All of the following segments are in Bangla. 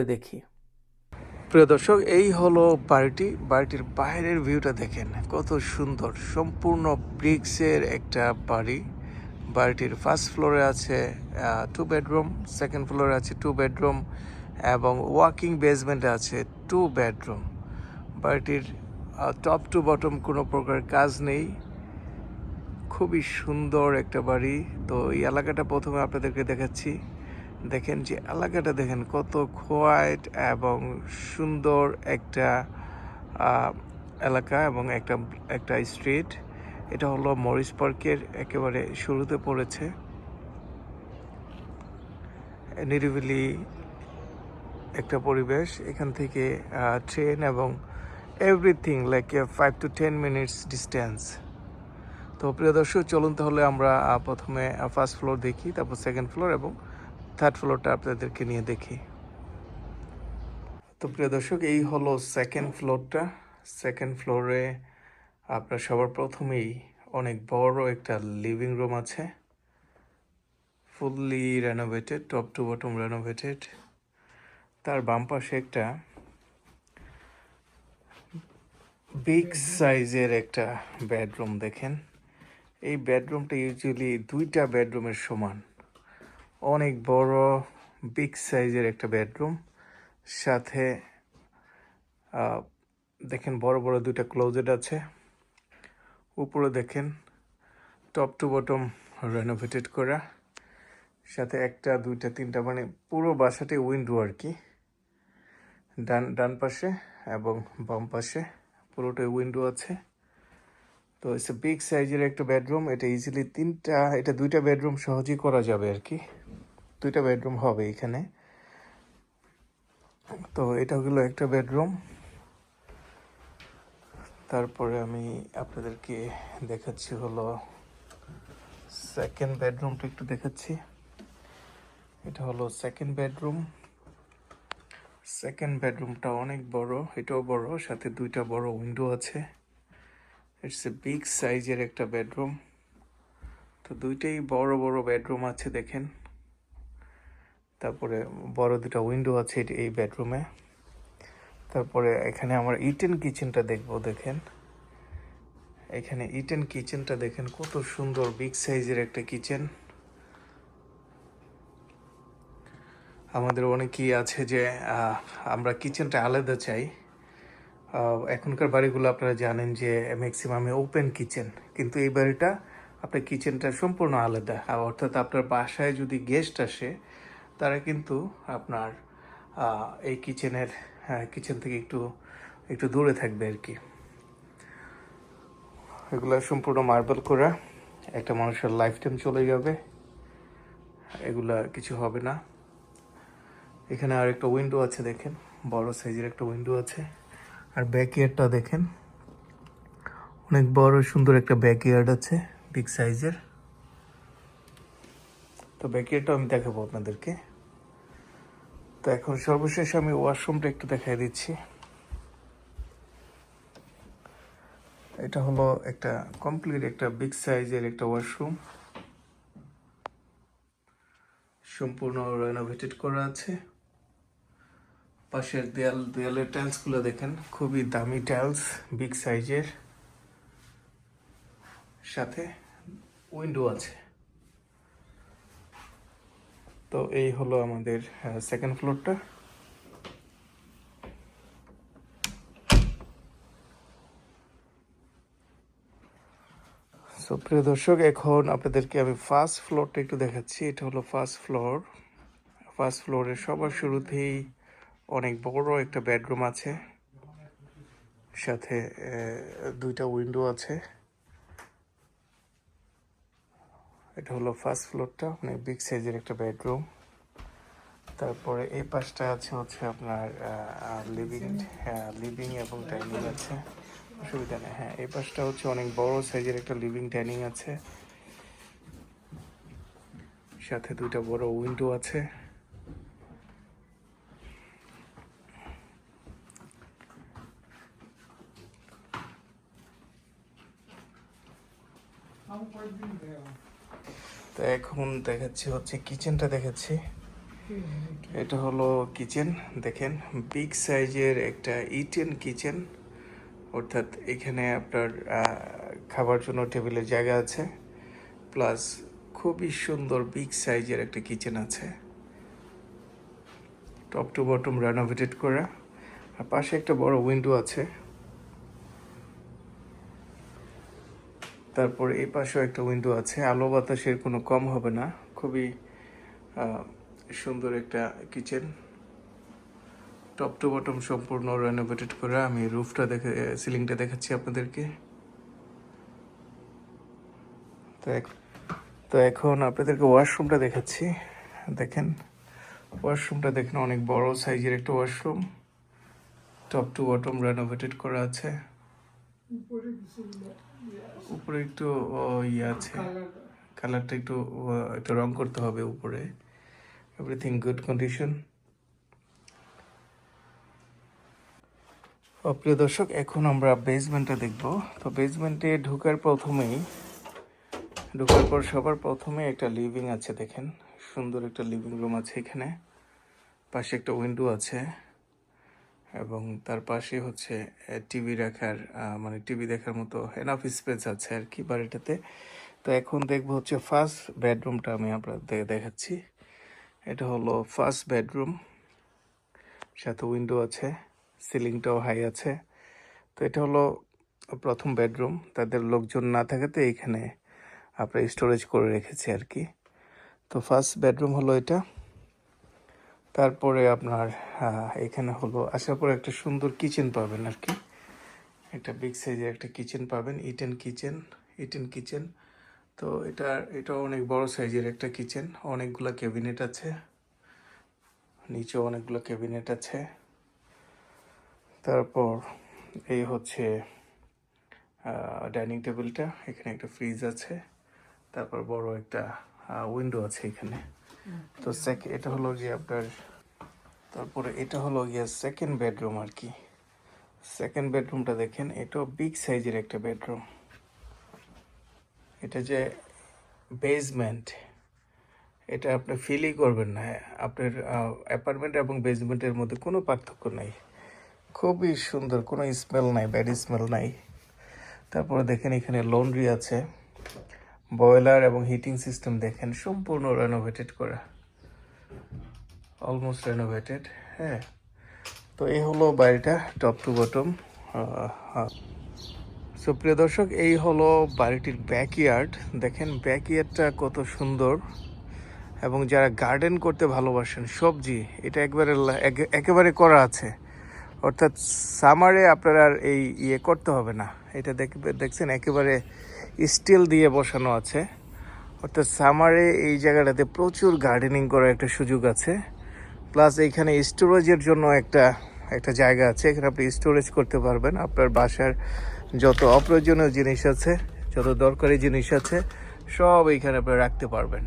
ঘুরে দেখি। প্রিয় দর্শক, এই হলো বাড়িটি। বাড়িটির বাইরের ভিউটা দেখেন। কত সুন্দর। সম্পূর্ণ ব্রিক্সের একটা বাড়ি। বাড়িটির ফার্স্ট ফ্লোরে আছে টু বেডরুম সেকেন্ড ফ্লোরে আছে টু বেডরুম এবং ওয়াকিং বেসমেন্টে আছে টু বেডরুম বাড়িটির টপ টু বটম কোনো প্রকার কাজ নেই। খুবই সুন্দর একটা বাড়ি। তো এই এলাকাটা প্রথমে আপনাদেরকে দেখাচ্ছি। দেখেন যে এলাকাটা দেখেন কত কোয়াইট এবং সুন্দর একটা এলাকা এবং একটা একটা স্ট্রিট এটা হলো মরিস পার্কের একেবারে শুরুতে পড়েছে। নিরিবিলি একটা পরিবেশ। এখান থেকে ট্রেন এবং everything like five to ten minutes distance তো প্রিয় দর্শক, চলুন তাহলে আমরা প্রথমে ফার্স্ট ফ্লোর দেখি, তারপর সেকেন্ড ফ্লোর এবং থার্ড ফ্লোরটা আপনাদেরকে নিয়ে দেখি। তো প্রিয় দর্শক, এই হলো সেকেন্ড ফ্লোরটা সেকেন্ড ফ্লোরে আপনার সবার প্রথমেই অনেক বড় একটা লিভিং রুম আছে। Fully renovated top to bottom renovated তার বাম পাশে একটা বিগ সাইজের একটা বেডরুম দেখেন। এই বেডরুমটা ইউজুয়ালি দুইটা বেডরুমের সমান। অনেক বড় বিগ সাইজের একটা বেডরুম সাথে দেখেন বড় বড় দুইটা ক্লোজেট আছে। উপরে দেখেন টপ টু বটম রেনোভেটেড করা। সাথে একটা, দুইটা, তিনটা মানে পুরো বাসাটি উইন্ডো আর কি। ডান ডান পাশে এবং বাম পাশে পুরোটাই উইন্ডো আছে। তো ইটস এ বিগ সাইজের একটা বেডরুম এটা ইজিলি তিনটা, এটা দুইটা বেডরুম সহজেই করা যাবে আর কি। দুইটা বেডরুম হবে এখানে। তো এটা হলো একটা বেডরুম তারপরে আমি আপনাদেরকে দেখাচ্ছি হলো সেকেন্ড বেডরুমটা একটু দেখাচ্ছি। এটা হলো সেকেন্ড বেডরুম সেকেন্ড বেডরুমটা অনেক বড়, এটাও বড়, সাথে দুইটা বড় উইন্ডো আছে। ইটস এ বিগ সাইজের একটা বেডরুম তো দুইটাই বড় বড় বেডরুম আছে, দেখেন। তারপরে বড় দুটা উইন্ডো আছে এই বেডরুমে তারপরে এখানে আমার ইটেন কিচেনটা দেখব, দেখেন। এখানে ইটেন কিচেনটা দেখেন, কত সুন্দর বিগ সাইজের একটা কিচেন আমাদের অনেকেই আছে যে আমরা কিচেনটা আলাদা চাই। এখনকার বাড়িগুলো আপনারা জানেন যে ম্যাক্সিমামে ওপেন কিচেন কিন্তু এই বাড়িটা আপনার কিচেনটা সম্পূর্ণ আলাদা। অর্থাৎ আপনার বাসায় যদি গেস্ট আসে, তারা কিন্তু আপনার এই কিচেনের কিচেন থেকে একটু একটু দূরে থাকবে আর কি। এগুলো সম্পূর্ণ মার্বেল করা, একটা মানুষের লাইফ টাইম চলে যাবে। এগুলা কিছু হবে না। এখানে আর একটা উইন্ডো আছে দেখেন, বড় সাইজের একটা উইন্ডো আছে। আর ব্যাকইয়ার্ডটা দেখেন। অনেক বড় সুন্দর একটা ব্যাকইয়ার্ড আছে বিগ সাইজের তো ব্যাকইয়ার্ডটা আমি দেখাবো আপনাদেরকে। তো এখন সর্বশেষ আমি ওয়াশরুমটা একটু দেখাই দিচ্ছি। এটা হলো একটা কমপ্লিট একটা বিগ সাইজের একটা ওয়াশরুম সম্পূর্ণ রেনোভেটেড করা আছে। পাশের দেয়াল, দেয়ালের টাইলসগুলো দেখেন, খুবই দামি টাইলস বিগ সাইজের সাথে উইন্ডো আছে। তো এই হলো আমাদের সেকেন্ড ফ্লোরটা সো প্রিয় দর্শক, এখন আপনাদেরকে আমি ফার্স্ট ফ্লোরটা একটু দেখাচ্ছি। এটা হলো ফার্স্ট ফ্লোর ফার্স্ট ফ্লোরের সবার শুরুতেই অনেক বড় একটা বেডরুম আছে। সাথে দুইটা উইন্ডো আছে। এটা হলো ফার্স্ট ফ্লোরটা অনেক বিগ সাইজের একটা বেডরুম। তারপরে এই পাশটা আছে হচ্ছে আপনার লিভিং লিভিং এবং ডাইনিং আছে। অসুবিধা নেই হ্যাঁ এই পাশটা হচ্ছে অনেক বড় সাইজের একটা লিভিং ডাইনিং আছে। সাথে দুইটা বড় উইন্ডো আছে। তো এখন দেখাচ্ছি হচ্ছে কিচেনটা দেখাচ্ছি। এটা হলো কিচেন দেখেন। বিগ সাইজের একটা ইটেন কিচেন অর্থাৎ এখানে আপনার খাবার জন্য টেবিলের জায়গা আছে। প্লাস খুবই সুন্দর বিগ সাইজের একটা কিচেন আছে। টপ টু বটম রেনোভেটেড করা। আর পাশে একটা বড় উইন্ডো আছে। তারপর এই পাশেও একটা উইন্ডো আছে। আলো বাতাসের কোনো কম হবে না। খুবই সুন্দর একটা কিচেন টপ টু বটম সম্পূর্ণ রেনোভেটেড করা। আমি রুফটা দেখে সিলিংটা দেখাচ্ছি আপনাদেরকে। তো তো এখন আপনাদেরকে ওয়াশরুমটা দেখাচ্ছি। দেখেন ওয়াশরুমটা দেখেন, অনেক বড় সাইজের একটা washroom top to bottom renovated করা আছে। উপরে একটু ইয়ে আছে। কালারটা একটু একটু রং করতে হবে উপরে। এভরিথিং গুড কন্ডিশন প্রিয় দর্শক এখন আমরা বেসমেন্টটা দেখব। তো বেসমেন্টে ঢোকার প্রথমেই ঢোকার পর সবার প্রথমে একটা লিভিং আছে দেখেন। সুন্দর একটা লিভিং রুম আছে এখানে। পাশে একটা উইন্ডো আছে। এবং তার পাশে হচ্ছে টিভি রাখার মানে টিভি দেখার মতো এনাফ স্পেস আছে আর কি বাড়িটাতে। তো এখন দেখব হচ্ছে ফার্স্ট বেডরুমটা আমি আপনাদের দেখাচ্ছি। এটা হলো ফার্স্ট বেডরুম সাথে উইন্ডো আছে সিলিংটাও হাই আছে। তো এটা হলো প্রথম বেডরুম তাদের লোকজন না থাকাতে এইখানে আপনার স্টোরেজ করে রেখেছে আর কি। তো ফার্স্ট বেডরুম হলো এটা। তারপরে আপনার এখানে হলো আসার পরে একটা সুন্দর কিচেন পাবেন আর কি। একটা বিগ সাইজের একটা কিচেন পাবেন ইটেন কিচেন ইটেন কিচেন তো এটা এটা অনেক বড় সাইজের একটা কিচেন অনেকগুলো ক্যাবিনেট আছে। নিচেও অনেকগুলো ক্যাবিনেট আছে। তারপর এই হচ্ছে ডাইনিং টেবিলটা এখানে একটা ফ্রিজ আছে। তারপর বড় একটা উইন্ডো আছে এখানে। তো এটা হলো গিয়ে আপনার, তারপরে এটা হলো গিয়ে সেকেন্ড বেডরুম আর কি। সেকেন্ড বেডরুমটা দেখেন, এটাও বিগ সাইজের একটা বেডরুম এটা যে বেসমেন্ট এটা আপনি ফিলই করবেন না। আপনার অ্যাপার্টমেন্ট এবং বেসমেন্টের মধ্যে কোনো পার্থক্য নাই। খুবই সুন্দর, কোনো স্মেল নাই ব্যাড স্মেল নাই। তারপরে দেখেন এখানে লন্ড্রি আছে। বয়লার এবং হিটিং সিস্টেম দেখেন, সম্পূর্ণ রেনোভেটেড করা। অলমোস্ট রেনোভেটেড হ্যাঁ। তো এই হলো বাড়িটা টপ টু বটম সুপ্রিয় দর্শক, এই হলো বাড়িটির ব্যাকইয়ার্ড দেখেন ব্যাকইয়ার্ডটা কত সুন্দর। এবং যারা গার্ডেন করতে ভালোবাসেন, সবজি, এটা একবারে একেবারে করা আছে। অর্থাৎ সামারে আপনার আর এই ইয়ে করতে হবে না। এটা দেখবে, দেখছেন, একেবারে স্টিল দিয়ে বসানো আছে। অর্থাৎ সামারে এই জায়গাটাতে প্রচুর গার্ডেনিং করার একটা সুযোগ আছে। প্লাস এইখানে স্টোরেজের জন্য একটা একটা জায়গা আছে। এখানে আপনি স্টোরেজ করতে পারবেন। আপনার বাসার যত অপ্রয়োজনীয় জিনিস আছে, যত দরকারি জিনিস আছে, সব এইখানে আপনি রাখতে পারবেন।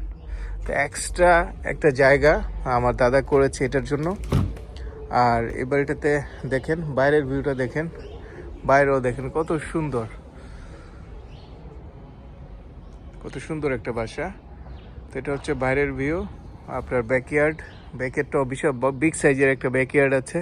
তো এক্সট্রা একটা জায়গা আমার দাদা করেছে এটার জন্য। আর এই বাড়িটাতে দেখেন, বাইরের ভিউটা দেখেন। বাইরেও দেখেন কত সুন্দর। কত সুন্দর একটা বাসা। তো এটা হচ্ছে বাইরের ভিউ আপনার ব্যাকইয়ার্ড ব্যাকইয়ার্ডটাও বিশাল বিগ সাইজের একটা ব্যাকইয়ার্ড আছে।